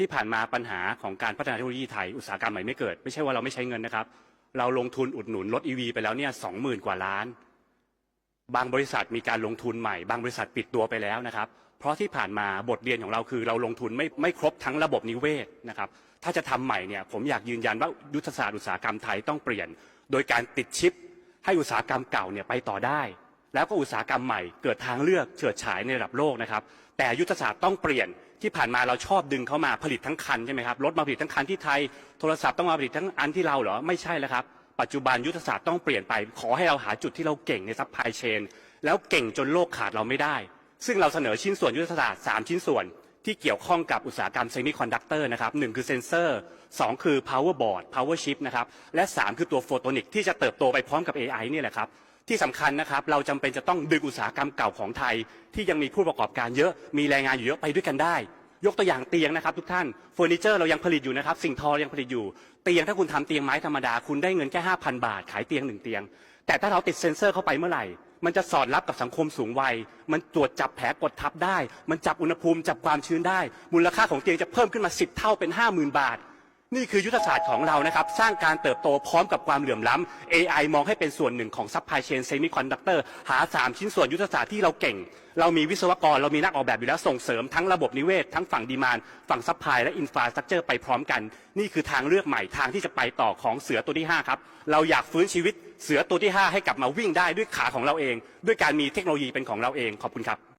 ที่ผ่านมาปัญหาของการพัฒนาเทคโนโลยีไทยอุตสาหกรรมใหม่ไม่เกิด ไม่ใช่ว่าเราไม่ใช้เงินนะครับ เราลงทุนอุดหนุนรถ EV ไปแล้วเนี่ยสองหมื่นกว่าล้าน บางบริษัทมีการลงทุนใหม่ บางบริษัทปิดตัวไปแล้วนะครับ เพราะที่ผ่านมาบทเรียนของเราคือเราลงทุนไม่ไม่ครบทั้งระบบนิเวศนะครับ ถ้าจะทำใหม่เนี่ยผมอยากยืนยันว่ายุทธศาสตร์อุตสาหกรรมไทยต้องเปลี่ยน โดยการติดชิป ให้อุตสาหกรรมเก่าเนี่ยไปต่อได้ แล้วก็อุตสาหกรรมใหม่เกิดทางเลือกเฉิดฉายในระดับโลกนะครับ แต่ยุทธศาสตร์ต้องเปลี่ยนที่ผ่านมาเราชอบดึงเข้ามาผลิตทั้งคันใช่ไหมครับรถมาผลิตทั้งคันที่ไทยโทรศัพท์ต้องมาผลิตทั้งอันที่เราเหรอไม่ใช่แล้วครับ ปัจจุบันยุทธศาสตร์ต้องเปลี่ยนไป ขอให้เราหาจุดที่เราเก่งในซัพพลายเชนแล้วเก่งจนโลกขาดเราไม่ได้ ซึ่งเราเสนอชิ้นส่วนยุทธศาสตร์3ชิ้นส่วนที่เกี่ยวข้องกับอุตสาหกรรมเซมิคอนดักเตอร์นะครับหนึ่งคือเซนเซอร์สองคือ power board power chip นะครับ และสามคือตัวโฟโตนิกที่จะเติบโตไปพร้อมกับ AI นี่แหละครับ ที่สำคัญนะครับเราจำเป็นจะต้องดึงอุตสาหกรรมเก่าของไทย ที่ยังมีผู้ประกอบการเยอะมีแรงงานอยู่เยอะไปด้วยกันได้ ยกตัวอย่างเตียงนะครับทุกท่านเฟอร์นิเจอร์เรายังผลิตอยู่นะครับสิ่งทอยังผลิตอยู่เตียงถ้าคุณทำเตียงไม้ธรรมดาคุณได้เงินแค่5,000บาท ขายเตียงหนึ่งเตียง แต่ถ้าเราติดเซ็นเซอร์เข้าไปเมื่อไหร่ มันจะสอดรับกับสังคมสูงวัย มันตรวจจับแผลกดทับได้ มันจับอุณหภูมิจับความชื้นได้ มูลค่าของเตียงจะเพิ่มขึ้นมา 10 เท่าเป็น 50,000 บาท นี่คือยุทธศาสตร์ของเรานะครับ สร้างการเติบโตพร้อมกับความเหลื่อมล้ำ AI มองให้เป็นส่วนหนึ่งของซัพพลายเชนเซมิคอนดักเตอร์หา 3 ชิ้นส่วนยุทธศาสตร์ที่เราเก่ง เรามีวิศวกร เรามีนักออกแบบอยู่แล้วส่งเสริมทั้งระบบนิเวศ ทั้งฝั่งดีมานฝั่งซัพพลายและอินฟราสตรักเจอร์ไปพร้อมกัน นี่คือทางเลือกใหม่ทางที่จะไปต่อของเสือตัวที่ 5 ครับ เราอยากฟื้นชีวิตเสือตัวที่ 5 ให้กลับมาวิ่งได้ด้วยขาของเราเอง ด้วยการมีเทคโนโลยีเป็นของเราเองขอบคุณครับ